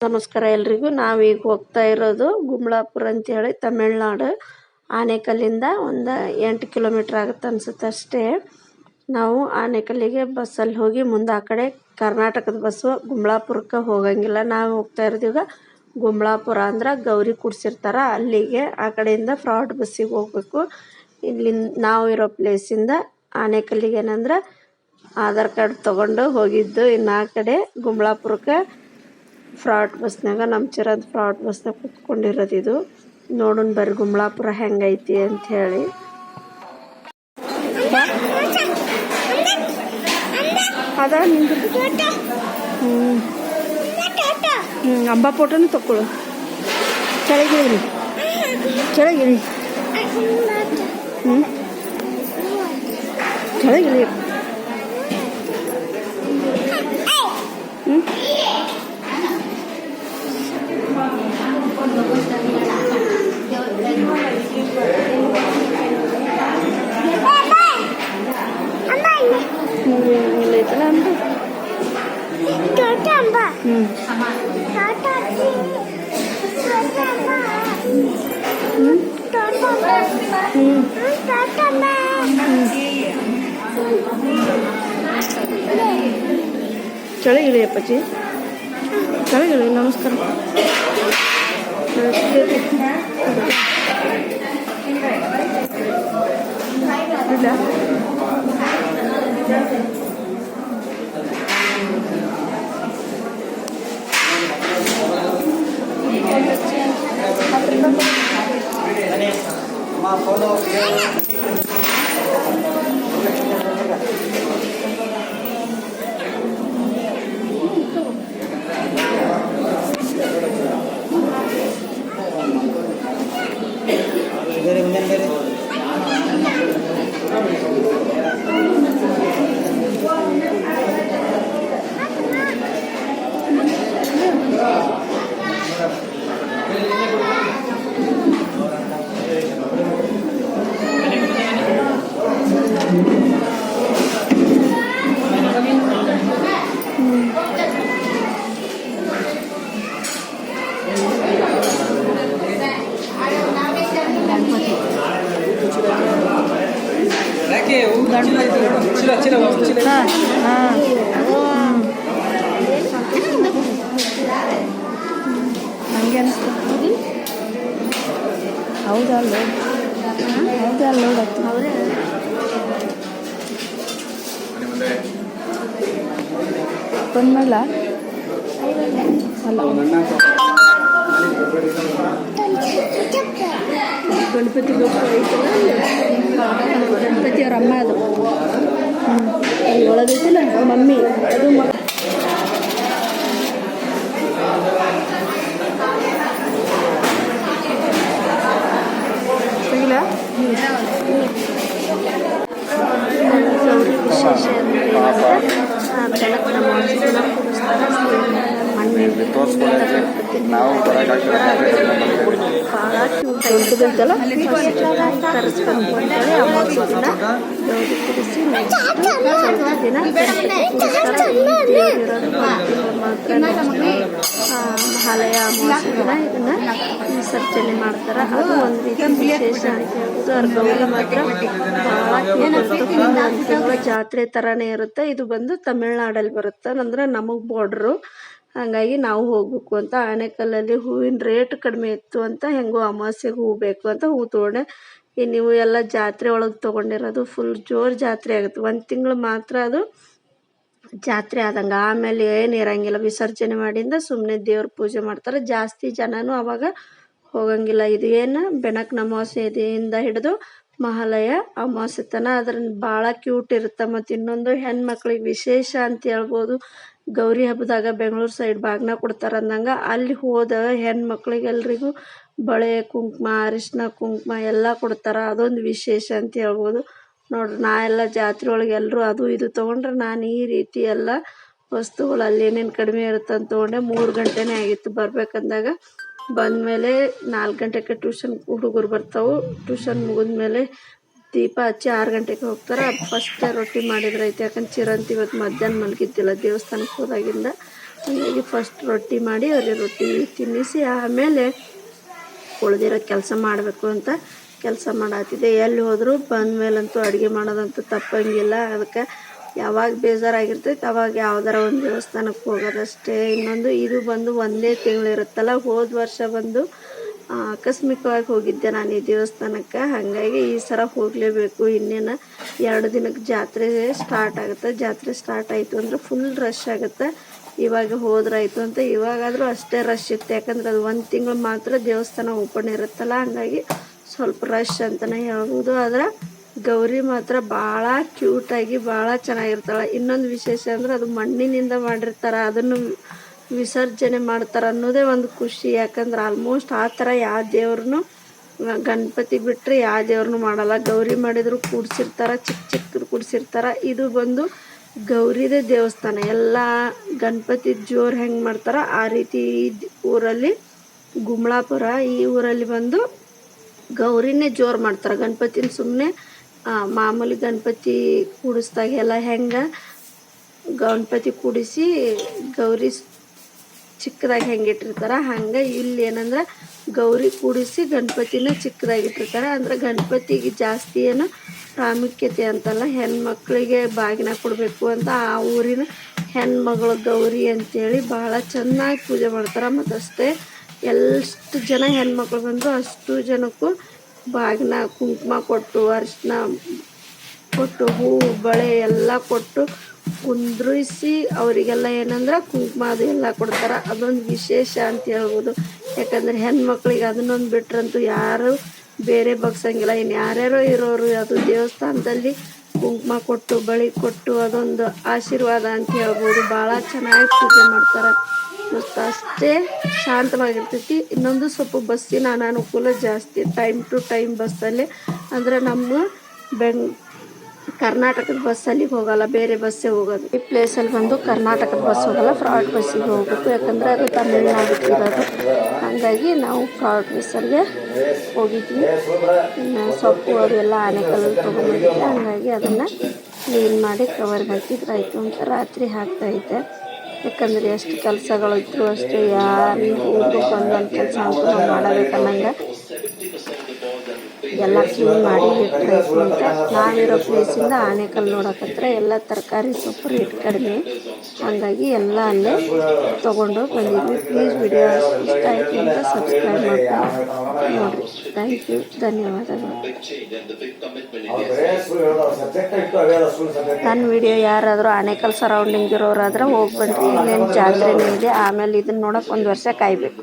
ನಮಸ್ಕಾರ ಎಲ್ರಿಗೂ. ನಾವೀಗ ಹೋಗ್ತಾ ಇರೋದು ಗುಮ್ಲಾಪುರ ಅಂತ ಹೇಳಿ ತಮಿಳ್ನಾಡು. ಆನೆಕಲ್ಲಿಂದ ಒಂದು ಎಂಟು ಕಿಲೋಮೀಟ್ರ್ ಆಗುತ್ತೆ ಅನ್ಸುತ್ತೆ ಅಷ್ಟೇ. ನಾವು ಆನೆಕಲ್ಲಿಗೆ ಬಸ್ಸಲ್ಲಿ ಹೋಗಿ ಮುಂದೆ ಆ ಕಡೆ ಕರ್ನಾಟಕದ ಬಸ್ಸು ಗುಮ್ಲಾಪುರಕ್ಕೆ ಹೋಗಂಗಿಲ್ಲ. ನಾವು ಹೋಗ್ತಾ ಇರೋದೀಗ ಗುಮ್ಲಾಪುರ ಅಂದ್ರೆ ಗೌರಿ ಕೂಡ್ಸಿರ್ತಾರ. ಅಲ್ಲಿಗೆ ಆ ಕಡೆಯಿಂದ ಫ್ರಾಡ್ ಬಸ್ಸಿಗೆ ಹೋಗ್ಬೇಕು. ಇಲ್ಲಿಂದ ನಾವು ಇರೋ ಪ್ಲೇಸಿಂದ ಆನೆಕಲ್ಲಿಗೆ ಏನಂದ್ರೆ ಆಧಾರ್ ಕಾರ್ಡ್ ತೊಗೊಂಡು ಹೋಗಿದ್ದು ಇನ್ನು ಆ ಕಡೆ ಗುಮ್ಲಾಪುರಕ್ಕೆ ಫ್ರಾಡ್ ಬಸ್ನಾಗ ನಮ್ಮ ಚಿರದ್ ಫ್ರಾಟ್ ಬಸ್ನಾಗ ಕುತ್ಕೊಂಡಿರೋದು ಇದು. ನೋಡೋಣ ಬರ್ರಿ ಗುಮ್ಲಾಪುರ ಹೆಂಗೈತಿ ಅಂತ ಹೇಳಿ. ಅದ ನಿಂದು? ಅಂಬ ಫೋಟೋನು ತಗೊಳ್ಳು ಕೆಳಗಿರಿ ಕೆಳಗಿರಿ ಹ್ಞೂ ಕೆಳಗಿಳಿ ಹ್ಞೂ ಇಲ್ಲೈತಲ್ಲ ಅಂದು ಹ್ಞೂ ಹ್ಞೂ ಹ್ಞೂ ಕೆಳಗಿಳಿ ಅಪ್ಪಾಜಿ ಕೆಳಗಿಳಿ ನಮಸ್ಕಾರ ಇಲ್ಲ ಬೇರೆ ಹಾಂ ಹಾಂ. ನನಗೆ ಅನಿಸ್ತು ಹೌದಾ ಲೋಡ್? ಹೌದಾ ಲೋಡ್ ಆಯ್ತು ಹೌದೇ ಬಂದ್ ಮಾಡಲ? ಅಲ್ಲ. ಗಣಪತಿ ಐತಲ್ಲ? ಅಲ್ಲಿ. ಗಣಪತಿ ಅವ್ರ ಅಮ್ಮ ಅದು. ಹ್ಞೂ ಅಲ್ಲಿ ಒಳಗೈತಿಲ್ಲ ಮಮ್ಮಿ. ಅದು ಗೌರಿ ವಿಶೇಷ ಬೆಳಕಿನ ಮಣ್ಣಿನ ನಾವು ಮಹಾಲಯ ಇದನ್ನ ವಿಸರ್ಜನೆ ಮಾಡ್ತಾರೆ ಅದು ಒಂದು ಅಂತ ಹೇಳ್ಬೋದು ಮಾತ್ರ ಜಾತ್ರೆ ಥರನೇ ಇರುತ್ತೆ. ಇದು ಬಂದು ತಮಿಳ್ನಾಡಲ್ಲಿ ಬರುತ್ತೆ. ಅಂದ್ರೆ ನಮಗೆ ಬಾರ್ಡ್ರು ಹಾಗಾಗಿ ನಾವು ಹೋಗ್ಬೇಕು ಅಂತ. ಆನೆಕಲ್ಲಲ್ಲಿ ಹೂವಿನ ರೇಟ್ ಕಡಿಮೆ ಇತ್ತು ಅಂತ ಹೆಂಗೋ ಅಮಾವಾಸ್ಯೆಗೆ ಹೂವು ಬೇಕು ಅಂತ ಹೂ ತೊಗೊಂಡೆ. ಈ ನೀವು ಎಲ್ಲ ಜಾತ್ರೆ ಒಳಗೆ ತೊಗೊಂಡಿರೋದು ಫುಲ್ ಜೋರು ಜಾತ್ರೆ ಆಗುತ್ತೆ. ಒಂದು ತಿಂಗಳು ಮಾತ್ರ ಅದು ಜಾತ್ರೆ ಆದಂಗೆ. ಆಮೇಲೆ ಏನು ಇರಂಗಿಲ್ಲ. ವಿಸರ್ಜನೆ ಮಾಡಿಂದ ಸುಮ್ಮನೆ ದೇವ್ರ ಪೂಜೆ ಮಾಡ್ತಾರೆ. ಜಾಸ್ತಿ ಜನನೂ ಅವಾಗ ಹೋಗಂಗಿಲ್ಲ. ಇದು ಏನು ಬೆನಕನ ಅಮಾವಾಸ್ಯೆಯಿಂದ ಹಿಡಿದು ಮಹಾಲಯ ಅಮಾವಾಸ್ಯೆ ತನ. ಅದ್ರ ಭಾಳ ಕ್ಯೂಟ್ ಇರುತ್ತೆ ಮತ್ತು ಇನ್ನೊಂದು ಹೆಣ್ಮಕ್ಳಿಗೆ ವಿಶೇಷ ಅಂತ ಹೇಳ್ಬೋದು. ಗೌರಿ ಹಬ್ಬದಾಗ ಬೆಂಗಳೂರು ಸೈಡ್ ಬಾಗ್ನ ಕೊಡ್ತಾರೆ ಅಂದಂಗ ಅಲ್ಲಿ ಹೋದ ಹೆಣ್ಮಕ್ಳಿಗೆಲ್ರಿಗೂ ಬಳೆ, ಕುಂಕುಮ ಅರಿಶಿನ ಕುಂಕುಮ ಎಲ್ಲ ಕೊಡ್ತಾರೆ. ಅದೊಂದು ವಿಶೇಷ ಅಂತ ಹೇಳ್ಬೋದು. ನೋಡ್ರಿ, ನಾ ಎಲ್ಲ ಜಾತ್ರೆ ಒಳಗೆ ಎಲ್ಲರೂ ಅದು ಇದು ತೊಗೊಂಡ್ರೆ ನಾನು ಈ ರೀತಿ ಎಲ್ಲ ವಸ್ತುಗಳು ಅಲ್ಲಿ ಏನೇನು ಕಡಿಮೆ ಇರುತ್ತೆ ಅಂತ ತೊಗೊಂಡೆ. ಮೂರು ಗಂಟೆನೇ ಆಗಿತ್ತು ಬರ್ಬೇಕಂದಾಗ. ಬಂದಮೇಲೆ ನಾಲ್ಕು ಗಂಟೆಗೆ ಟ್ಯೂಷನ್ ಹುಡುಗರು ಬರ್ತಾವೆ. ಟ್ಯೂಷನ್ ಮುಗಿದ್ಮೇಲೆ ದೀಪ ಹಚ್ಚಿ ಆರು ಗಂಟೆಗೆ ಹೋಗ್ತಾರೆ. ಫಸ್ಟ್ ರೊಟ್ಟಿ ಮಾಡಿದ್ರೆ ಐತೆ ಯಾಕಂದ್ರೆ ಚಿರಂತಿ ಇವತ್ತು ಮಧ್ಯಾಹ್ನ ಮಲಗಿದ್ದಿಲ್ಲ. ದೇವಸ್ಥಾನಕ್ಕೆ ಹೋದಾಗಿಂದ ಹಾಗಾಗಿ ಫಸ್ಟ್ ರೊಟ್ಟಿ ಮಾಡಿ ಅವ್ರಿಗೆ ರೊಟ್ಟಿ ತಿನ್ನಿಸಿ, ಆಮೇಲೆ ಉಳಿದಿರೋ ಕೆಲಸ ಮಾಡಬೇಕು ಅಂತ ಕೆಲಸ ಮಾಡತ್ತಿದ್ದೆ ಎಲ್ಲಿ ಹೋದರೂ ಬಂದ ಮೇಲಂತೂ ಅಡುಗೆ ಮಾಡೋದಂತೂ ತಪ್ಪಂಗಿಲ್ಲ. ಅದಕ್ಕೆ ಯಾವಾಗ ಬೇಜಾರಾಗಿರ್ತೈತೆ ಅವಾಗ ಯಾವ್ದಾರ ಒಂದು ದೇವಸ್ಥಾನಕ್ಕೆ ಹೋಗೋದಷ್ಟೇ. ಇನ್ನೊಂದು ಇದು ಬಂದು ಒಂದೇ ತಿಂಗಳು ಇರುತ್ತಲ್ಲ. ಹೋದ ವರ್ಷ ಬಂದು ಆಕಸ್ಮಿಕವಾಗಿ ಹೋಗಿದ್ದೆ ನಾನು ಈ ದೇವಸ್ಥಾನಕ್ಕೆ. ಹಾಗಾಗಿ ಈ ಸಲ ಹೋಗಲೇಬೇಕು. ಇನ್ನೇನು ಎರಡು ದಿನಕ್ಕೆ ಜಾತ್ರೆ ಸ್ಟಾರ್ಟ್ ಆಗುತ್ತೆ. ಜಾತ್ರೆ ಸ್ಟಾರ್ಟ್ ಆಯಿತು ಅಂದರೆ ಫುಲ್ ರಶ್ ಆಗುತ್ತೆ. ಇವಾಗ ಹೋದ್ರಾಯ್ತು ಅಂತ ಇವಾಗಾದರೂ ಅಷ್ಟೇ ರಶ್ ಇತ್ತು. ಯಾಕಂದ್ರೆ ಅದು ಒಂದು ತಿಂಗಳು ಮಾತ್ರ ದೇವಸ್ಥಾನ ಓಪನ್ ಇರುತ್ತಲ್ಲ, ಹಂಗಾಗಿ ಸ್ವಲ್ಪ ರಶ್ ಅಂತಲೇ ಹೇಳ್ಬೋದು. ಆದ್ರೆ ಗೌರಿ ಮಾತ್ರ ಭಾಳ ಕ್ಯೂಟಾಗಿ ಭಾಳ ಚೆನ್ನಾಗಿರ್ತಾಳೆ ಇನ್ನೊಂದು ವಿಶೇಷ ಅಂದ್ರೆ ಅದು ಮಣ್ಣಿನಿಂದ ಮಾಡಿರ್ತಾರೆ. ಅದನ್ನು ವಿಸರ್ಜನೆ ಮಾಡ್ತಾರೆ ಅನ್ನೋದೇ ಒಂದು ಖುಷಿ. ಯಾಕಂದ್ರೆ ಆಲ್ಮೋಸ್ಟ್ ಆ ಥರ ಯಾವ ದೇವ್ರನ್ನೂ ಗಣಪತಿ ಬಿಟ್ಟರೆ ಯಾವ ದೇವ್ರನ್ನೂ ಮಾಡಲ್ಲ. ಗೌರಿ ಮಾಡಿದ್ರು ಕೂಡಿಸಿರ್ತಾರೆ, ಚಿಕ್ಕ ಚಿಕ್ಕದು ಕೂಡಿಸಿರ್ತಾರೆ. ಇದು ಬಂದು ಗೌರಿದೇ ದೇವಸ್ಥಾನ. ಎಲ್ಲ ಗಣಪತಿ ಜೋರು ಹೆಂಗೆ ಮಾಡ್ತಾರೆ, ಆ ರೀತಿ ಊರಲ್ಲಿ ಗುಮ್ಳಾಪುರ ಈ ಊರಲ್ಲಿ ಬಂದು ಗೌರಿನೇ ಜೋರು ಮಾಡ್ತಾರೆ. ಗಣಪತಿನ ಸುಮ್ಮನೆ ಮಾಮೂಲಿ ಗಣಪತಿ ಕೂಡಿಸ್ದಾಗೆಲ್ಲ ಹೆಂಗೆ ಗಣಪತಿ ಕೂಡಿಸಿ ಗೌರಿ ಚಿಕ್ಕದಾಗಿ ಹೆಂಗೆ ಇಟ್ಟಿರ್ತಾರೆ? ಹಂಗೆ ಇಲ್ಲಿ ಏನಂದ್ರೆ ಗೌರಿ ಕೂಡಿಸಿ ಗಣಪತಿನ ಚಿಕ್ಕದಾಗಿ ಇಟ್ಟಿರ್ತಾರೆ. ಅಂದ್ರೆ ಗಣಪತಿಗೆ ಜಾಸ್ತಿ ಏನು ಪ್ರಾಮುಖ್ಯತೆ ಅಂತಲ್ಲ, ಹೆಣ್ಮಕ್ಳಿಗೆ ಬಾಗಿನ ಕೊಡಬೇಕು ಅಂತ ಆ ಊರಿನ ಹೆಣ್ಮಗಳು ಗೌರಿ ಅಂತೇಳಿ ಭಾಳ ಚೆನ್ನಾಗಿ ಪೂಜೆ ಮಾಡ್ತಾರೆ. ಮತ್ತು ಅಷ್ಟೇ ಎಷ್ಟು ಜನ ಹೆಣ್ಮಕ್ಳು ಬಂದರು ಅಷ್ಟು ಜನಕ್ಕೂ ಬಾಗಿನ ಕುಂಕುಮ ಕೊಟ್ಟು ಅರಿಶಿನ ಕೊಟ್ಟು ಹೂ, ಬಳೆ ಎಲ್ಲ ಕೊಟ್ಟು ಕುಂದ್ರಿಸಿ ಅವರಿಗೆಲ್ಲ ಏನಂದ್ರೆ ಕುಂಕುಮ ಅದು ಎಲ್ಲ ಕೊಡ್ತಾರೆ. ಅದೊಂದು ವಿಶೇಷ ಅಂತ ಹೇಳ್ಬೋದು. ಯಾಕಂದ್ರೆ ಹೆಣ್ಮಕ್ಳಿಗೆ ಅದನ್ನೊಂದು ಬಿಟ್ರಂತೂ ಯಾರು ಬೇರೆ ಬಗ್ಸಂಗಿಲ್ಲ. ಇನ್ನು ಯಾರ್ಯಾರೋ ಇರೋರು ಅದು ದೇವಸ್ಥಾನದಲ್ಲಿ ಕುಂಕುಮ ಕೊಟ್ಟು, ಬಳಿ ಕೊಟ್ಟು ಅದೊಂದು ಆಶೀರ್ವಾದ ಅಂತ ಹೇಳ್ಬೋದು. ಭಾಳ ಚೆನ್ನಾಗಿ ಪೂಜೆ ಮಾಡ್ತಾರೆ. ಮತ್ತು ಅಷ್ಟೇ ಶಾಂತವಾಗಿರ್ತೈತಿ. ಇನ್ನೊಂದು ಸ್ವಲ್ಪ ಬಸ್ಸಿನ ಅನಾನುಕೂಲ ಜಾಸ್ತಿ. ಟೈಮ್ ಟು ಟೈಮ್ ಬಸ್ಸಲ್ಲಿ. ಅಂದರೆ ನಮ್ಮ ಬೆಂಗ್ ಕರ್ನಾಟಕದ ಬಸ್ಸಲ್ಲಿ ಹೋಗಲ್ಲ, ಬೇರೆ ಬಸ್ಸೇ ಹೋಗೋದು. ಈ ಪ್ಲೇಸಲ್ಲಿ ಬಂದು ಕರ್ನಾಟಕದ ಬಸ್ ಹೋಗಲ್ಲ ಫ್ರಾಡ್ ಬಸ್ಸಿಗೆ ಹೋಗ್ಬೇಕು. ಯಾಕಂದರೆ ಅದು ತಮಿಳ್ನಾಡು ಇರೋದು ಹಾಗಾಗಿ ನಾವು ಫ್ರಾಡ್ ಬಸ್ಸಲ್ಲಿಗೆ ಹೋಗಿದ್ವಿ. ಸೊಪ್ಪು ಅದೆಲ್ಲ ಆನೆಕಲ್ಲು ತೊಗೊಂಡಿದ್ದೆ ಹಾಗಾಗಿ ಅದನ್ನು ಕ್ಲೀನ್ ಮಾಡಿ ಕವರ್ ಹಾಕಿದ್ರೆ. ಆಯಿತು ಅಂತ ರಾತ್ರಿ ಹಾಕ್ತಾಯಿದ್ದೆ ಯಾಕಂದರೆ ಎಷ್ಟು ಕೆಲಸಗಳು ಇದ್ರು ಅಷ್ಟೇ, ಯಾರು ಹೋಗ್ಬೇಕು ಅನ್ನೋ ಕೆಲಸ ಅಂತ ನಾವು ಮಾಡಬೇಕನ್ನಂಗೆ. ಎಲ್ಲ ಕ್ಲೀನ್ ಮಾಡಿ ಇಟ್ಟರೆ ನಾವಿರೋ ಪ್ಲೇಸಿಂದ ಆನೆಕಲ್ ನೋಡೋಕತ್ರ ಎಲ್ಲ ತರಕಾರಿ ಸೊಪ್ಪು ರೇಟ್ ಕಡಿಮೆ. ಹಂಗಾಗಿ ಎಲ್ಲ ಅಲ್ಲೇ ತೊಗೊಂಡು ಬಂದಿದ್ವಿ. ಪ್ಲೀಸ್ ವಿಡಿಯೋ ಇಷ್ಟ ಆಯಿತು ಅಂತ ಸಬ್ಸ್ಕ್ರೈಬ್ ಮಾಡ್ಕೊಂಡು ನೋಡಿರಿ. ಥ್ಯಾಂಕ್ ಯು ಧನ್ಯವಾದಗಳು. ನನ್ನ ವಿಡಿಯೋ ಯಾರಾದರೂ ಆನೆಕಲ್ ಸರೌಂಡಿಂಗ್ ಇರೋರಾದ್ರೆ ಹೋಗ್ಬನ್ರಿ ಇನ್ನೇನು ಜಾತ್ರೆನೇ ಇದೆ ಆಮೇಲೆ ಇದನ್ನ ನೋಡೋಕೆ ಒಂದು ವರ್ಷ ಕಾಯಬೇಕು.